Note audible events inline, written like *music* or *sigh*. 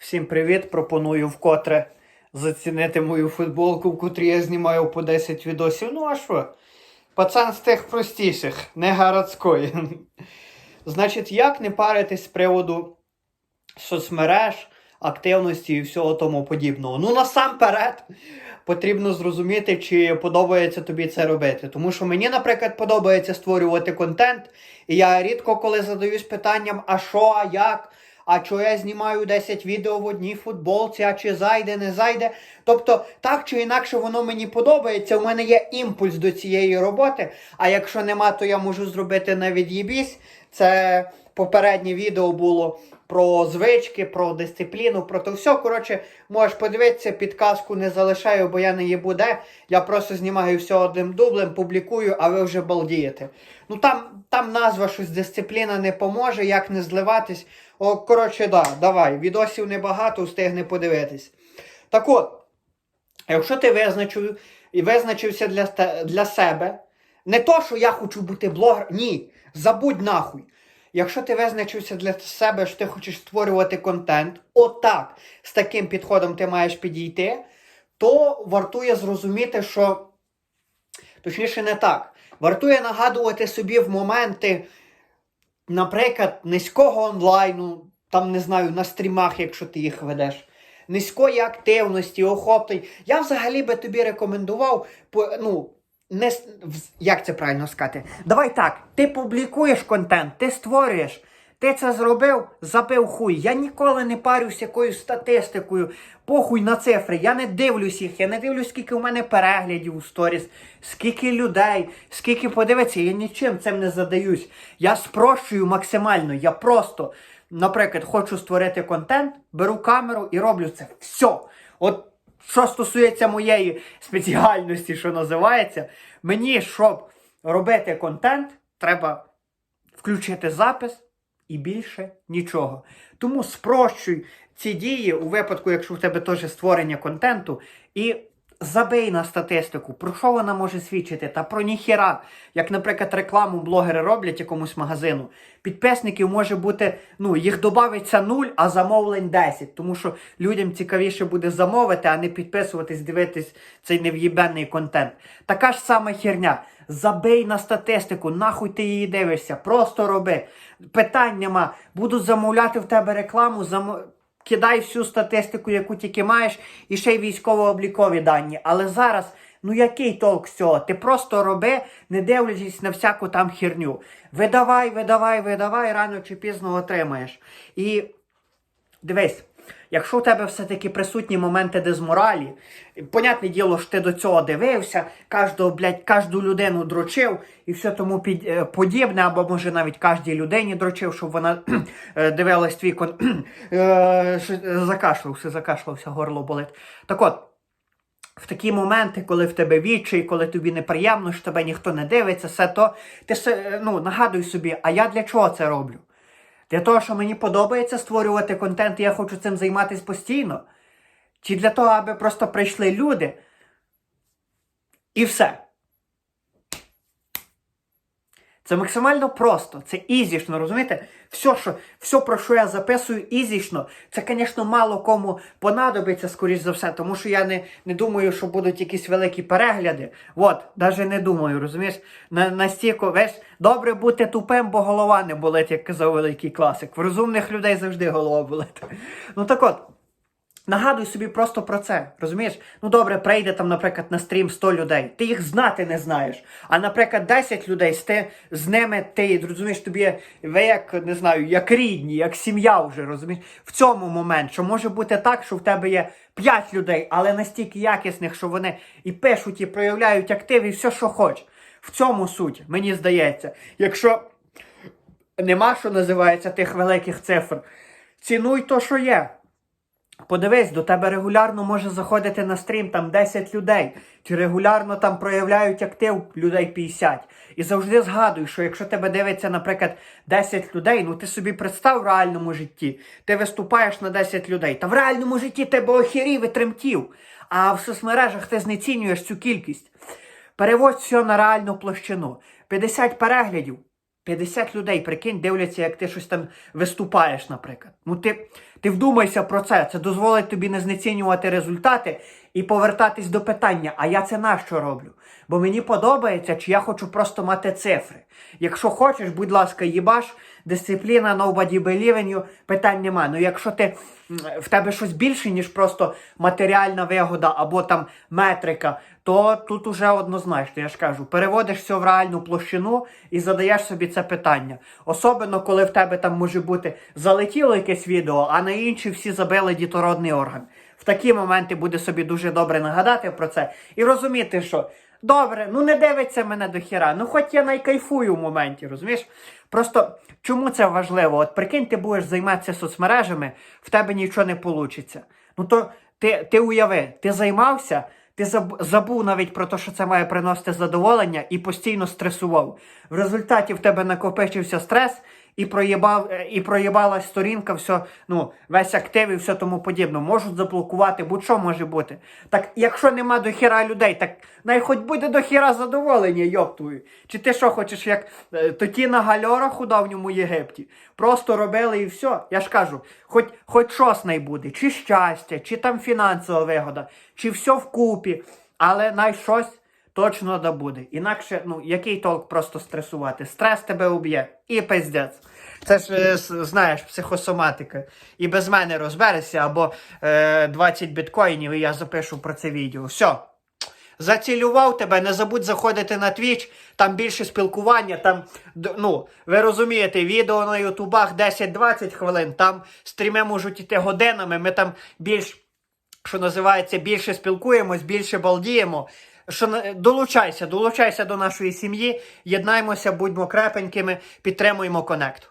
Всім привіт! Пропоную вкотре зацінити мою футболку, в котрій я знімаю по 10 відосів. Ну а що? Пацан з тих простіших, не городської. *laughs* Значить, як не паритись з приводу соцмереж, активності і всього тому подібного? Ну, насамперед, потрібно зрозуміти, чи подобається тобі це робити. Тому що мені, наприклад, подобається створювати контент, і я рідко коли задаюсь питанням, а що, а як, а чого я знімаю 10 відео в одній футболці, а чи зайде, не зайде. Тобто, так чи інакше воно мені подобається, у мене є імпульс до цієї роботи, а якщо нема, то я можу зробити на їбісь. Це попереднє відео було про звички, про дисципліну, про то все. Коротше, можеш подивитися, підказку не залишаю, бо я не є буде. Я просто знімаю все одним дублем, публікую, а ви вже балдієте. Ну там, там назва щось дисципліна не поможе, як не зливатись. О, коротше, да, давай. Відосів небагато, встигни подивитись. Так от, якщо ти визначив, визначився для, для себе, не то, що я хочу бути блогером, ні, забудь нахуй. Якщо ти визначився для себе, що ти хочеш створювати контент, отак, з таким підходом ти маєш підійти, то вартує зрозуміти, що точніше не так. Вартує нагадувати собі в моменти, наприклад, низького онлайну, там не знаю, на стрімах, якщо ти їх ведеш. Низької активності, охоплень. Я взагалі би тобі рекомендував, ну, не, як це правильно сказати? Давай так, ти публікуєш контент, ти створюєш. Ти це зробив, забив хуй. Я ніколи не парюсь якоюсь статистикою, похуй на цифри. Я не дивлюсь їх, я не дивлюсь, скільки у мене переглядів у сторіс, скільки людей, скільки подивиться, я нічим цим не задаюсь. Я спрощую максимально. Я просто, наприклад, хочу створити контент, беру камеру і роблю це. Все. От що стосується моєї спеціальності, що називається, мені, щоб робити контент, треба включити запис і більше нічого. Тому спрощуй ці дії у випадку, якщо в тебе теж створення контенту, і забий на статистику, про що вона може свідчити, та про ніхіра. Як, наприклад, рекламу блогери роблять якомусь магазину, підписників може бути, ну, їх додається 0, а замовлень 10. Тому що людям цікавіше буде замовити, а не підписуватись, дивитись цей нев'єбенний контент. Така ж сама херня. Забий на статистику, нахуй ти її дивишся, просто роби. Питань нема. Будуть замовляти в тебе рекламу, замо... кидай всю статистику, яку тільки маєш, і ще й військово-облікові дані. Але зараз, ну який толк цього? Ти просто роби, не дивлячись на всяку там херню. Видавай, видавай, видавай, рано чи пізно отримаєш. І Дивись, якщо у тебе все-таки присутні моменти дезморалі, понятне діло, що ти до цього дивився, кожного, блядь, кожну людину дрочив і все тому під, е, подібне, або може навіть кожній людині дрочив, щоб вона *clears throat* е, дивилась твій кон... *clears throat* е, закашлявся, закашлявся, горло болить. Так от. В такі моменти, коли в тебе відчай, коли тобі неприємно, що тебе ніхто не дивиться, все то ти ну, нагадуй собі, а я для чого це роблю? Для того, що мені подобається створювати контент, і я хочу цим займатися постійно? Чи для того, аби просто прийшли люди і все? Це максимально просто, це ізішно, розумієте? Все, що, все, про що я записую, ізішно, це, звісно, мало кому понадобиться, скоріш за все, тому що я не, не думаю, що будуть якісь великі перегляди. От, навіть не думаю, розумієш? На, настільки, весь, добре бути тупим, бо голова не болить, як казав великий класик. В розумних людей завжди голова болить. Ну так от. Нагадуй собі просто про це. Розумієш? Ну добре, прийде там, наприклад, на стрім 100 людей. Ти їх знати не знаєш. А, наприклад, 10 людей з, те, з ними ти розумієш, тобі ви як не знаю, як рідні, як сім'я вже розумієш. В цьому момент, що може бути так, що в тебе є 5 людей, але настільки якісних, що вони і пишуть, і проявляють актив, і все, що хочеш. В цьому суть, мені здається. Якщо нема, що називається тих великих цифр, цінуй то, що є. Подивись, до тебе регулярно може заходити на стрім там 10 людей, чи регулярно там проявляють актив людей 50. І завжди згадуй, що якщо тебе дивиться, наприклад, 10 людей, ну ти собі представ в реальному житті, ти виступаєш на 10 людей. Та в реальному житті тебе охерів і тремтів. А в соцмережах ти знецінюєш цю кількість. Переводь все на реальну площину. 50 переглядів. 50 людей, прикинь, дивляться, як ти щось там виступаєш, наприклад. Ну ти, Ти вдумайся про це. Це дозволить тобі не знецінювати результати і повертатись до питання, а я це нащо роблю? Бо мені подобається, чи я хочу просто мати цифри. Якщо хочеш, будь ласка, їбаш, дисципліна, nobody believe in you, питань нема. Ну якщо ти в тебе щось більше, ніж просто матеріальна вигода або там метрика, то тут уже однозначно, я ж кажу, переводиш все в реальну площину і задаєш собі це питання. Особливо, коли в тебе там може бути залетіло якесь відео, а на інші всі забили дітородний орган. В такі моменти буде собі дуже добре нагадати про це і розуміти, що добре, ну не дивиться мене до хіра, ну хоч я найкайфую в моменті, розумієш? Просто чому це важливо? От прикинь, ти будеш займатися соцмережами, в тебе нічого не вийде. Ну то ти, ти уяви, ти займався, ти заб- забув навіть про те, що це має приносити задоволення, і постійно стресував. В результаті в тебе накопичився стрес, і проїбав, е, і проїбалась сторінка, все, ну, весь актив і все тому подібне. Можуть заблокувати, будь-що може бути. Так якщо нема до хіра людей, так най хоч буде до хіра задоволення, йоптую. Чи ти що хочеш, як е, тоді на гальора худавньому Єгипті? Просто робили і все. Я ж кажу, хоч, хоч щось не буде, чи щастя, чи там фінансова вигода, чи все вкупі, але най щось точно да буде. Інакше, ну, який толк просто стресувати? Стрес тебе уб'є. І пиздець. Це ж, е, знаєш, психосоматика. І без мене розберешся, або е, 20 біткоїнів, і я запишу про це відео. Все. Зацілював тебе, не забудь заходити на Twitch, там більше спілкування, там, ну, ви розумієте, відео на ютубах 10-20 хвилин, там стріми можуть іти годинами, ми там більш, що називається, більше спілкуємось, більше балдіємо. Долучайся, долучайся до нашої сім'ї, єднаймося, будьмо крепенькими, підтримуємо конект.